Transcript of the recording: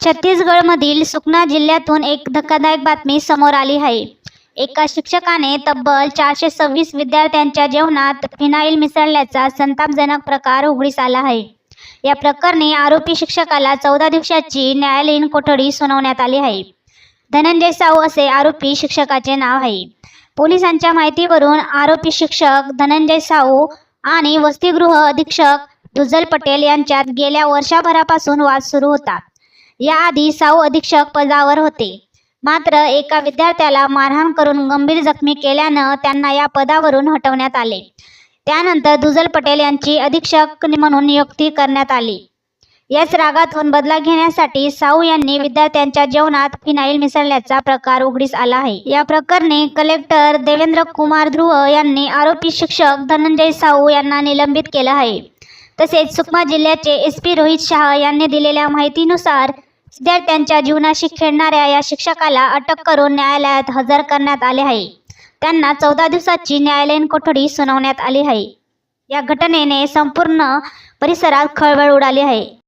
छत्तीसगडमधील सुकना जिल्ह्यातून एक धक्कादायक बातमी समोर आली आहे. एका शिक्षकाने तब्बल चारशे सव्वीस विद्यार्थ्यांच्या जेवणात फिनाईल मिसळल्याचा संतापजनक प्रकार उघडीस आला आहे. या प्रकरणी आरोपी शिक्षकाला चौदा दिवसाची न्यायालयीन कोठडी सुनावण्यात आली आहे. धनंजय साऊ असे आरोपी शिक्षकाचे नाव आहे. पोलिसांच्या माहितीवरून आरोपी शिक्षक धनंजय साऊ आणि वसतिगृह अधीक्षक दुजल पटेल यांच्यात गेल्या वर्षभरापासून वाद सुरू होता. याआधी साऊ अधीक्षक पदावर होते. मात्र एका विद्यार्थ्याला मारहाण करून गंभीर जखमी केल्यानं त्यांना या पदावरून हटवण्यात आले. त्यानंतर दुजल पटेल यांची अधीक्षक म्हणून नियुक्ती करण्यात आली. याच रागातून बदला घेण्यासाठी साऊ यांनी विद्यार्थ्यांच्या जेवणात फिनाईल मिसळल्याचा प्रकार उघडीस आला आहे. या प्रकरणी कलेक्टर देवेंद्र कुमार ध्रुव यांनी आरोपी शिक्षक धनंजय साऊ यांना निलंबित केलं आहे. तसेच सुकमा जिल्ह्याचे एस पी रोहित शहा यांनी दिलेल्या माहितीनुसार विद्यार्थ्यांच्या जीवनाशी खेळणाऱ्या या शिक्षकाला अटक करून न्यायालयात हजर करण्यात आले आहे. त्यांना चौदा दिवसाची न्यायालयीन कोठडी सुनावण्यात आली आहे. या घटनेने संपूर्ण परिसरात खळबळ उडाली आहे.